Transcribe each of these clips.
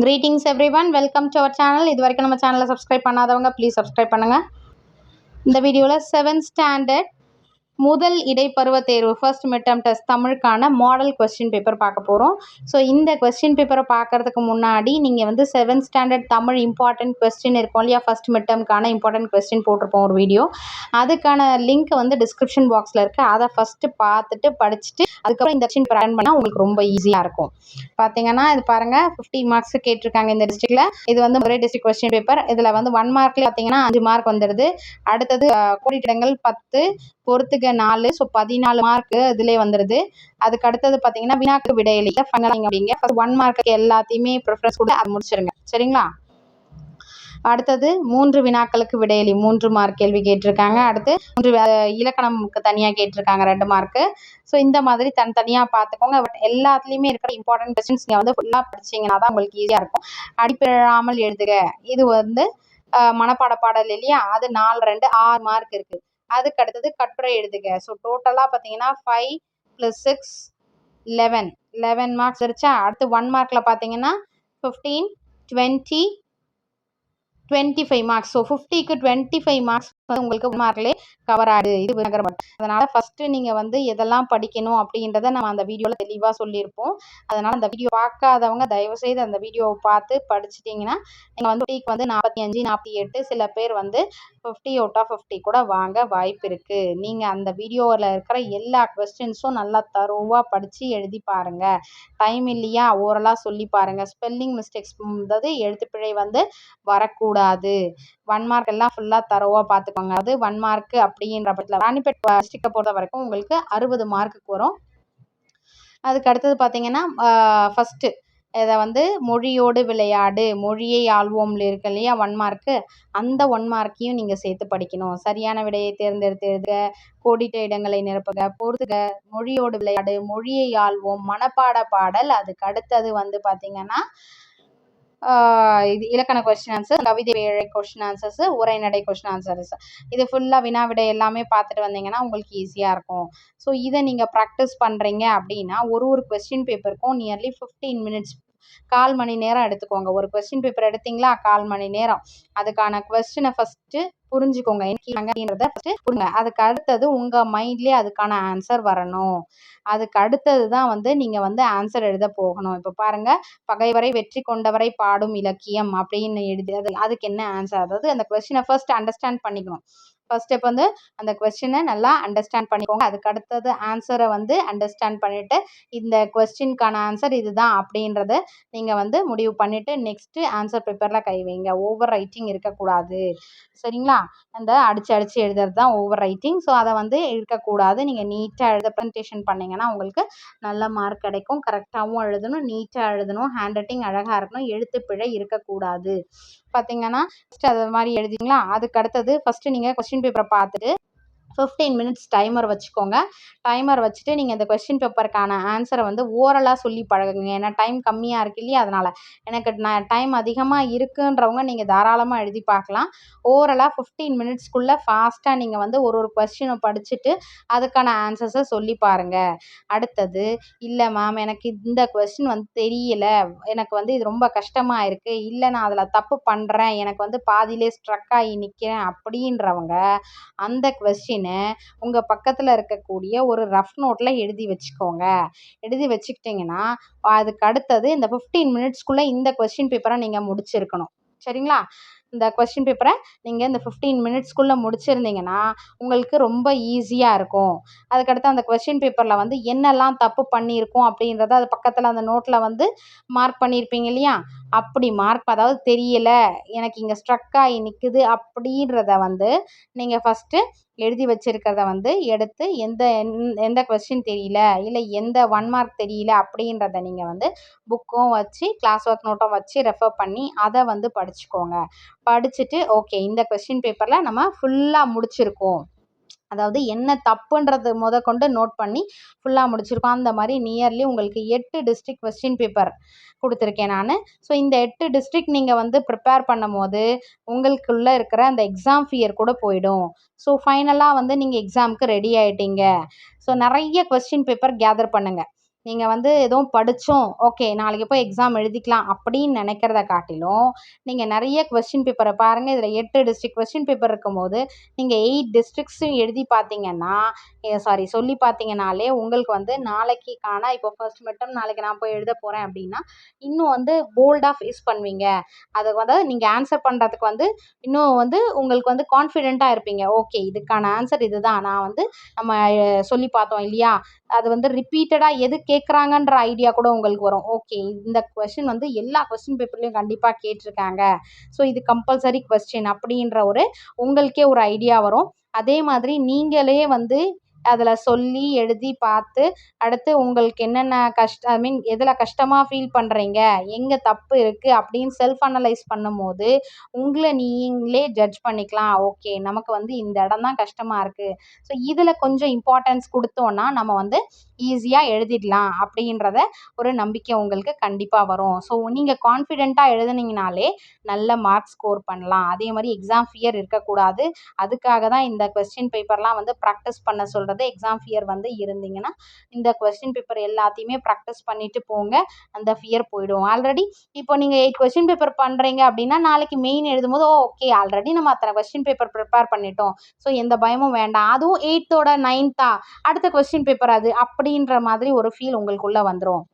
Greetings everyone welcome to our channel இது வரைக்கும் நம்ம சேனலை சப்ஸ்கிரைப் பண்ணாதவங்க ப்ளீஸ் சப்ஸ்கிரைப் பண்ணுங்கள் இந்த வீடியோவில் செவன்த் ஸ்டாண்டர்ட் முதல் இடைப்பருவ தேர்வு ஃபர்ஸ்ட் மிட்டம் டெஸ்ட் தமிழுக்கான மாடல் கொஸ்டின் பேப்பர் பார்க்க போகிறோம் ஸோ இந்த கொஸ்டின் பேப்பரை பார்க்கறதுக்கு முன்னாடி நீங்கள் வந்து seventh standard Tamil important question இருக்கும் இல்லையா? ஃபர்ஸ்ட் மிட்டம்க்கான இம்பார்ட்டன்ட் கொஸ்டின் போட்டிருப்போம் ஒரு வீடியோ அதுக்கான லிங்க் வந்து டிஸ்கிரிப்ஷன் பாக்ஸில் இருக்குது அதை ஃபஸ்ட்டு பார்த்துட்டு படிச்சுட்டு அதுக்கப்புறம் இந்த கொஸ்டின் ரன் பண்ணால் உங்களுக்கு ரொம்ப ஈஸியாக இருக்கும். பார்த்தீங்கன்னா இது பாருங்கள் ஃபிஃப்டி மார்க்ஸ் கேட்டிருக்காங்க இந்த டிஸ்ட்ரிக்டில் இது வந்து ஒரே டிஸ்ட்ரிக்ட் கொஸ்டின் பேப்பர் இதில் வந்து ஒன் மார்க்கில் பார்த்தீங்கன்னா அஞ்சு மார்க் வந்துடுது அடுத்தது அஹ், கோடிட்டிடங்கள் பத்து பொறுத்துக நாலு ஸோ பதினாலு மார்க் இதுலேயே வந்துடுது அதுக்கு அடுத்தது பார்த்தீங்கன்னா வினாக்கு விடையில. அப்படிங்க. ஒன் மார்க்கு எல்லாத்தையுமே ப்ரிஃபரன்ஸ் கூட அது முடிச்சிருங்க. சரிங்களா? அடுத்தது மூன்று வினாக்களுக்கு விடையிலி. மூன்று மார்க் கேள்வி கேட்டிருக்காங்க. அடுத்து மூன்று அஹ், இலக்கணமுக்கு தனியாக கேட்டிருக்காங்க ரெண்டு மார்க்கு ஸோ இந்த மாதிரி தனித்தனியாக பார்த்துக்கோங்க பட் எல்லாத்துலேயுமே இருக்கிற இம்பார்ட்டன்ட் கொஸ்டின்ஸ் நீங்கள் வந்து ஃபுல்லாக படிச்சீங்கன்னா தான் உங்களுக்கு ஈஸியாக இருக்கும். அடிப்பிழாமல் எழுதுக. இது வந்து மனப்பாட பாடல் இல்லையா? அது நாலு ரெண்டு ஆறு மார்க் இருக்குது அதுக்கு அடுத்தது கட்டுரை எழுதுக. ஸோ டோட்டலாக பார்த்தீங்கன்னா five plus six eleven eleven marks இருச்சா அடுத்து ஒன் மார்க்கில் பார்த்தீங்கன்னா fifteen twenty twenty five marks so ஃபிஃப்டிக்கு டுவெண்ட்டி ஃபைவ் மார்க்ஸ் வந்து உங்களுக்கு மார்க்லே கவர் ஆகுது இது விநாயகர் அதனால் ஃபஸ்ட்டு நீங்கள் வந்து எதெல்லாம் படிக்கணும் அப்படின்றத நம்ம அந்த வீடியோவில் தெளிவாக சொல்லியிருப்போம். அதனால் அந்த வீடியோ பார்க்காதவங்க தயவுசெய்து அந்த வீடியோவை பார்த்து படிச்சிட்டிங்கன்னா நீங்கள் வந்து ஃபிஃப்டிக்கு வந்து நாற்பத்தி அஞ்சு நாற்பத்தி எட்டு சில பேர் வந்து ஃபிஃப்டி அவுட் ஆஃப் ஃபிஃப்டி கூட வாங்க வாய்ப்பு இருக்குது நீங்கள் அந்த வீடியோவில் இருக்கிற எல்லா கொஸ்டின்ஸும் நல்லா தரோவாக படித்து எழுதி பாருங்கள் டைம் இல்லையா? ஓரலாக சொல்லி பாருங்கள் ஸ்பெல்லிங் மிஸ்டேக்ஸ் அதாவது எழுத்துப்பிழை வந்து வரக்கூடாது. ஒன் மார்க் எல்லாம் ஃபுல்லாக தரவாக பார்த்துக்கோங்க அது ஒன் மார்க்கு அப்படின்ற பட்சத்தில் ராணிப்பேட் டிஸ்ட்ரிக்டை பொறுத்த வரைக்கும் உங்களுக்கு அறுபது மார்க்குக்கு வரும். அதுக்கு அடுத்தது பார்த்தீங்கன்னா ஃபஸ்ட்டு இதை வந்து மொழியோடு விளையாடு. மொழியை ஆள்வோம்ல இருக்கு இல்லையா ஒன் மார்க்கு அந்த ஒன் மார்க்கையும் நீங்கள் சேர்த்து படிக்கணும். சரியான விடையை தேர்ந்தெடுத்து எழுதுக கோடிட்ட இடங்களை நிரப்புக பொறுத்துக மொழியோடு விளையாடு மொழியை ஆள்வோம் மனப்பாட பாடல். அதுக்கு அடுத்தது வந்து பார்த்திங்கன்னா இது இலக்கண கொஸ்டின் ஆன்சர் கவிதை வேழை கொஸ்டின் ஆன்சர்ஸ் உரைநடை கொஸ்டின் ஆன்சர்ஸ் இது ஃபுல்லாக வினா விடை எல்லாமே பார்த்துட்டு வந்தீங்கன்னா உங்களுக்கு ஈஸியாக இருக்கும். ஸோ இதை நீங்கள் ப்ராக்டிஸ் பண்ணுறீங்க அப்படின்னா ஒரு ஒரு கொஸ்டின் பேப்பருக்கும் நியர்லி ஃபிஃப்டீன் மினிட்ஸ் கால் மணி நேரம் எடுத்துக்கோங்க. ஒரு கொஸ்டின் பேப்பர் எடுத்தீங்களா? கால் மணி நேரம். அதுக்கான கொஸ்டினை ஃபஸ்ட்டு புரிஞ்சுக்கோங்க. அப்படின்றத ஃபஸ்ட்டு அதுக்கு அடுத்தது உங்கள் மைண்ட்லேயே அதுக்கான ஆன்சர் வரணும். அதுக்கு அடுத்தது தான் வந்து நீங்கள் வந்து ஆன்சர் எழுத போகணும். இப்போ பாருங்கள் பகைவரை வெற்றி கொண்டவரை பாடும் இலக்கியம் அப்படின்னு எழுதி அது அதுக்கு என்ன ஆன்சர் அதாவது அந்த கொஸ்டினை ஃபர்ஸ்ட் அண்டர்ஸ்டாண்ட் பண்ணிக்கணும். ஃபர்ஸ்ட் ஸ்டெப் வந்து அந்த கொஸ்டினை நல்லா அண்டர்ஸ்டாண்ட் பண்ணிக்கோங்க. அதுக்கு அடுத்தது ஆன்சரை வந்து அண்டர்ஸ்டாண்ட் பண்ணிவிட்டு இந்த கொஸ்டினுக்கான ஆன்சர் இதுதான் அப்படின்றத நீங்கள் வந்து முடிவு பண்ணிவிட்டு நெக்ஸ்ட்டு ஆன்சர் பேப்பரில் கை வைங்க. ஓவர் ரைட்டிங் இருக்கக்கூடாது. சரிங்களா? அந்த அடித்து அடித்து எழுதுறது தான் ஓவர் ரைட்டிங் ஸோ அதை வந்து இருக்கக்கூடாது. நீங்கள் நீட்டாக எழுத ப்ரெசன்டேஷன் பண்ணிங்கன்னா உங்களுக்கு நல்ல மார்க் கிடைக்கும். கரெக்டாகவும் எழுதணும் நீட்டாக எழுதணும். ஹேண்ட் ரைட்டிங் அழகாக இருக்கணும். எழுத்து பிழை இருக்கக்கூடாது. பார்த்தீங்கன்னா ஃபஸ்ட்டு அது மாதிரி எழுதிங்களா அதுக்கு அடுத்தது ஃபஸ்ட்டு நீங்கள் கொஸ்டின் பேப்பரை பார்த்துட்டு ஃபிஃப்டீன் மினிட்ஸ் டைமர் வச்சுக்கோங்க. டைமர் வச்சுட்டு நீங்கள் இந்த கொஸ்டின் பேப்பருக்கான ஆன்சரை வந்து ஓரலாக சொல்லி பழகுங்க. ஏன்னா டைம் கம்மியாக இருக்கு இல்லையா? அதனால் எனக்கு நான் டைம் அதிகமாக இருக்குன்றவங்க நீங்கள் தாராளமாக எழுதி பார்க்கலாம். ஓரலாக ஃபிஃப்டீன் மினிட்ஸ்க்குள்ளே ஃபாஸ்ட்டாக நீங்கள் வந்து ஒரு ஒரு கொஸ்டினை படிச்சுட்டு அதுக்கான ஆன்சர்ஸை சொல்லி பாருங்கள் அடுத்தது இல்லை மேம் எனக்கு இந்த கொஸ்டின் வந்து தெரியல. எனக்கு வந்து இது ரொம்ப கஷ்டமாக இருக்குது இல்லை நான் அதில் தப்பு பண்ணுறேன் எனக்கு வந்து பாதியிலே ஸ்ட்ரக் ஆகி நிற்கிறேன் அப்படின்றவங்க அந்த கொஸ்டினை உங்கள் பக்கத்தில் இருக்கக்கூடிய ஒரு ரஃப் நோட்டில் எழுதி வச்சுக்கோங்க. எழுதி வச்சுக்கிட்டிங்கன்னா அதுக்கு அடுத்தது இந்த ஃபிஃப்டீன் மினிட்ஸ்க்குள்ளே இந்த கொஸ்டின் பேப்பரை நீங்கள் முடிச்சிருக்கணும். சரிங்களா? இந்த கொஸ்டின் பேப்பரை நீங்கள் இந்த ஃபிஃப்டீன் மினிட்ஸ்க்குள்ளே முடிச்சிருந்தீங்கன்னா உங்களுக்கு ரொம்ப ஈஸியாக இருக்கும். அதுக்கடுத்து அந்த கொஸ்டின் பேப்பரில் வந்து என்னெல்லாம் தப்பு பண்ணியிருக்கோம் அப்படின்றத அது பக்கத்தில் அந்த நோட்டில் வந்து மார்க் பண்ணியிருப்பீங்க இல்லையா? அப்படி மார்க் அதாவது தெரியலை எனக்கு இங்கே ஸ்ட்ரக் ஆகி நிற்குது அப்படின்றத வந்து நீங்கள் ஃபஸ்ட்டு எழுதி வச்சிருக்கிறத வந்து எடுத்து எந்த எந்த கொஸ்டின் தெரியல இல்லை எந்த ஒன் மார்க் தெரியல அப்படின்றத நீங்கள் வந்து புக்கும் வச்சு கிளாஸ் ஒர்க் நோட்டும் வச்சு ரெஃபர் பண்ணி அதை வந்து படிச்சுக்கோங்க. படிச்சுட்டு ஓகே இந்த கொஸ்டின் பேப்பரில் நம்ம ஃபுல்லாக முடிச்சிருக்கோம். அதாவது என்ன தப்புன்றது முத கொண்டு நோட் பண்ணி ஃபுல்லாக முடிச்சிருக்கோம். அந்த மாதிரி நியர்லி உங்களுக்கு எட்டு டிஸ்ட்ரிக் கொஸ்டின் பேப்பர் கொடுத்துருக்கேன் நான். ஸோ இந்த எட்டு டிஸ்ட்ரிக் நீங்கள் வந்து ப்ரிப்பேர் பண்ணும் போது உங்களுக்குள்ளே இருக்கிற அந்த எக்ஸாம் ஃபியர் கூட போயிடும். ஸோ ஃபைனலாக வந்து நீங்கள் எக்ஸாமுக்கு ரெடி ஆகிட்டீங்க ஸோ நிறைய கொஸ்டின் பேப்பர் கேதர் பண்ணுங்கள் நீங்கள் வந்து எதுவும் படித்தோம் ஓகே நாளைக்கு போய் எக்ஸாம் எழுதிக்கலாம் அப்படின்னு நினைக்கிறத காட்டிலும் நீங்கள் நிறைய கொஸ்டின் பேப்பரை பாருங்கள் இதில் எட்டு டிஸ்ட்ரிக்ட் கொஸ்டின் பேப்பர் இருக்கும்போது நீங்கள் எயிட் டிஸ்ட்ரிக்ஸும் எழுதி பார்த்தீங்கன்னா சாரி சொல்லி பார்த்தீங்கனாலே உங்களுக்கு வந்து நாளைக்கான இப்போ ஃபர்ஸ்ட் மட்டும் நாளைக்கு நான் போய் எழுத போகிறேன் அப்படின்னா இன்னும் வந்து போல்டாக ஃபேஸ் பண்ணுவீங்க. அதுக்கு வந்து நீங்கள் ஆன்சர் பண்ணுறதுக்கு வந்து இன்னும் வந்து உங்களுக்கு வந்து கான்ஃபிடெண்ட்டாக இருப்பீங்க. ஓகே இதுக்கான ஆன்சர் இதுதான். நான் வந்து நம்ம சொல்லி பார்த்தோம் இல்லையா? அது வந்து ரிப்பீட்டடாக எதுக்கு கேட்குறாங்கன்ற ஐடியா கூட உங்களுக்கு வரும். ஓகே இந்த கொஸ்டின் வந்து எல்லா கொஸ்டின் பேப்பர்லேயும் கண்டிப்பாக கேட்டிருக்காங்க. ஸோ இது கம்பல்சரி கொஸ்டின் அப்படின்ற ஒரு உங்களுக்கே ஒரு ஐடியா வரும். அதே மாதிரி நீங்களே வந்து அதில் சொல்லி எழுதி பார்த்து அடுத்து உங்களுக்கு என்னென்ன கஷ்ட ஐ மீன் எதில் கஷ்டமாக ஃபீல் பண்ணுறீங்க எங்கே தப்பு இருக்குது அப்படின்னு செல்ஃப் அனலைஸ் பண்ணும்போது உங்களை நீங்களே ஜட்ஜ் பண்ணிக்கலாம். ஓகே நமக்கு வந்து இந்த இடம் தான் கஷ்டமாக இருக்குது ஸோ இதில் கொஞ்சம் இம்பார்ட்டன்ஸ் கொடுத்தோன்னா நம்ம வந்து ஈஸியாக எழுதிடலாம் அப்படின்றத ஒரு நம்பிக்கை உங்களுக்கு கண்டிப்பாக வரும். ஸோ நீங்கள் கான்ஃபிடெண்ட்டாக எழுதுனீங்கனாலே நல்ல மார்க் ஸ்கோர் பண்ணலாம். அதே மாதிரி எக்ஸாம் ஃபியர் இருக்கக்கூடாது. அதுக்காக தான் இந்த கொஸ்டின் பேப்பர்லாம் வந்து ப்ராக்டிஸ் பண்ண சொல்கிறது எக்ஸாம் ஃபியர் வந்து இருந்தீங்கன்னா இந்த கொஸ்டின் பேப்பர் எல்லாத்தையுமே ப்ராக்டிஸ் பண்ணிட்டு போங்க. அந்த ஃபியர் போயிடும். ஆல்ரெடி இப்போ நீங்கள் எயிட் கொஸ்டின் பேப்பர் பண்ணுறீங்க அப்படின்னா நாளைக்கு மெயின் எழுதும்போது ஓகே ஆல்ரெடி நம்ம அத்தனை கொஸ்டின் பேப்பர் ப்ரிப்பேர் பண்ணிட்டோம். ஸோ எந்த பயமும் வேண்டாம். அதுவும் எயித்தோட நைன்த்தா அடுத்த கொஸ்டின் பேப்பர் அது அப்படி அப்படின்ற மாதிரி ஒரு ஃபீல் உங்களுக்குள்ளே வந்துடும்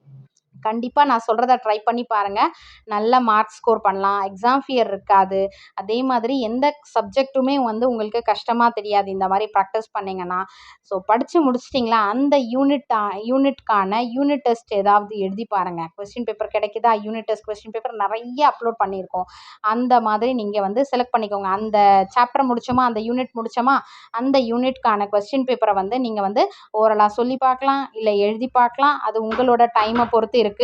கண்டிப்பாக நான் சொல்கிறத ட்ரை பண்ணி பாருங்கள் நல்ல மார்க் ஸ்கோர் பண்ணலாம். எக்ஸாம் ஃபியர் இருக்காது. அதே மாதிரி எந்த சப்ஜெக்ட்டுமே வந்து உங்களுக்கு கஷ்டமாக தெரியாது. இந்த மாதிரி ப்ராக்டிஸ் பண்ணிங்கன்னா. ஸோ படித்து முடிச்சிட்டிங்களா? அந்த யூனிட் யூனிட்கான யூனிட் டெஸ்ட் ஏதாவது எழுதி பாருங்கள் கொஸ்டின் பேப்பர் கிடைக்குதா? யூனிட் டெஸ்ட் கொஸ்டின் பேப்பர் நிறைய அப்லோட் பண்ணியிருக்கோம். அந்த மாதிரி நீங்கள் வந்து செலக்ட் பண்ணிக்கோங்க. அந்த சாப்டர் முடிச்சோமா? அந்த யூனிட் முடிச்சோமா? அந்த யூனிட்கான கொஸ்டின் பேப்பரை வந்து நீங்கள் வந்து ஓரலாக சொல்லி பார்க்கலாம். இல்லை எழுதி பார்க்கலாம். அது உங்களோட டைமை பொறுத்து இருக்குது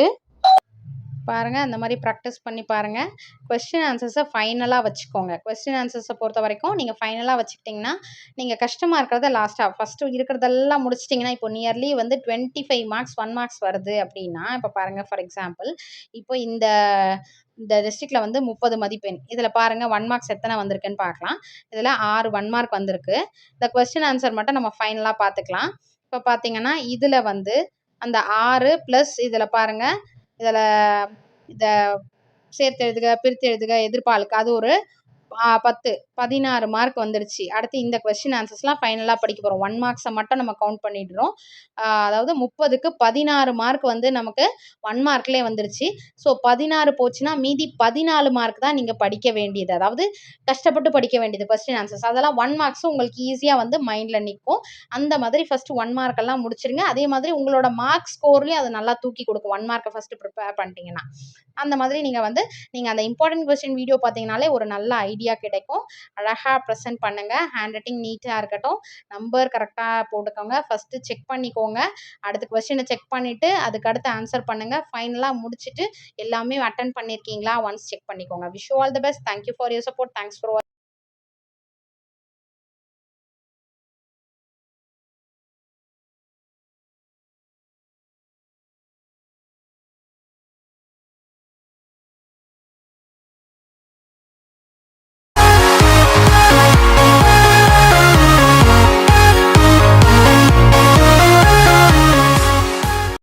பாருங்கள் அந்த மாதிரி ப்ராக்டிஸ் பண்ணி பாருங்கள் கொஸ்டின் ஆன்சர்ஸை ஃபைனலாக வச்சுக்கோங்க. கொஸ்டின் ஆன்சர்ஸை பொறுத்த வரைக்கும் நீங்கள் ஃபைனலாக வச்சுக்கிட்டிங்கன்னா நீங்கள் கஷ்டமாக இருக்கிறத லாஸ்ட்டாக ஃபஸ்ட்டு இருக்கிறதெல்லாம் முடிச்சிட்டிங்கன்னா இப்போ நியர்லி வந்து twenty five marks one marks வருது அப்படின்னா இப்போ பாருங்கள் ஃபார் எக்ஸாம்பிள் இப்போ இந்த இந்த டிஸ்ட்ரிக்டில் வந்து முப்பது மதிப்பெண். இதில் பாருங்கள் ஒன் மார்க்ஸ் எத்தனை வந்திருக்குன்னு பார்க்கலாம். இதில் ஆறு ஒன் மார்க் வந்திருக்கு. இந்த கொஸ்டின் ஆன்சர் மட்டும் நம்ம ஃபைனலாக பார்த்துக்கலாம். இப்போ பார்த்தீங்கன்னா இதில் வந்து அந்த ஆறு ப்ளஸ் இதில் பாருங்கள் இதில் இதை சேர்த்து எழுதுக பிரித்து எழுதுக எதிர்பாலுக்கு. அது ஒரு பத்து. பதினாறு மார்க் வந்துடுச்சு அடுத்து இந்த கொஸ்டின் ஆன்சர்ஸ்லாம் ஃபைனலாக படிக்க போகிறோம் ஒன் மார்க்ஸை மட்டும் நம்ம கவுண்ட் பண்ணிடுறோம். அதாவது முப்பதுக்கு பதினாறு மார்க் வந்து நமக்கு ஒன் மார்க்லேயே வந்துடுச்சு ஸோ பதினாறு போச்சுன்னா மீதி பதினாலு மார்க் தான் நீங்கள் படிக்க வேண்டியது. அதாவது கஷ்டப்பட்டு படிக்க வேண்டியது கொஸ்டின் ஆன்சர்ஸ் அதெல்லாம் ஒன் மார்க்ஸும் உங்களுக்கு ஈஸியாக வந்து மைண்டில் நிற்கும் அந்த மாதிரி ஃபஸ்ட்டு ஒன் மார்க்கெல்லாம் முடிச்சிருங்க. அதே மாதிரி உங்களோட மார்க் ஸ்கோர்லேயும் அது நல்லா தூக்கி கொடுக்கும். ஒன் மார்க்கை ஃபஸ்ட்டு ப்ரிப்பேர் பண்ணிட்டீங்கன்னா. அந்த மாதிரி நீங்கள் வந்து நீங்கள் அந்த இம்பார்ட்டன்ட் கொஸ்டின் வீடியோ பார்த்தீங்கனாலே ஒரு நல்ல ஐடியா கிடைக்கும். அழகாக ப்ரெசென்ட் பண்ணுங்கள் ஹேண்ட் ரைட்டிங் நீட்டாக இருக்கட்டும். நம்பர் கரெக்டாக போட்டுக்கோங்க. ஃபஸ்ட்டு செக் பண்ணிக்கோங்க. அடுத்த கொஸ்டினை செக் பண்ணிவிட்டு அதுக்கு அடுத்து ஆன்சர் பண்ணுங்கள் ஃபைனலாக முடிச்சுட்டு எல்லாமே அட்டன் பண்ணியிருக்கீங்களா ஒன்ஸ் செக் பண்ணிக்கோங்க. Wish all the best thank you for your support thanks for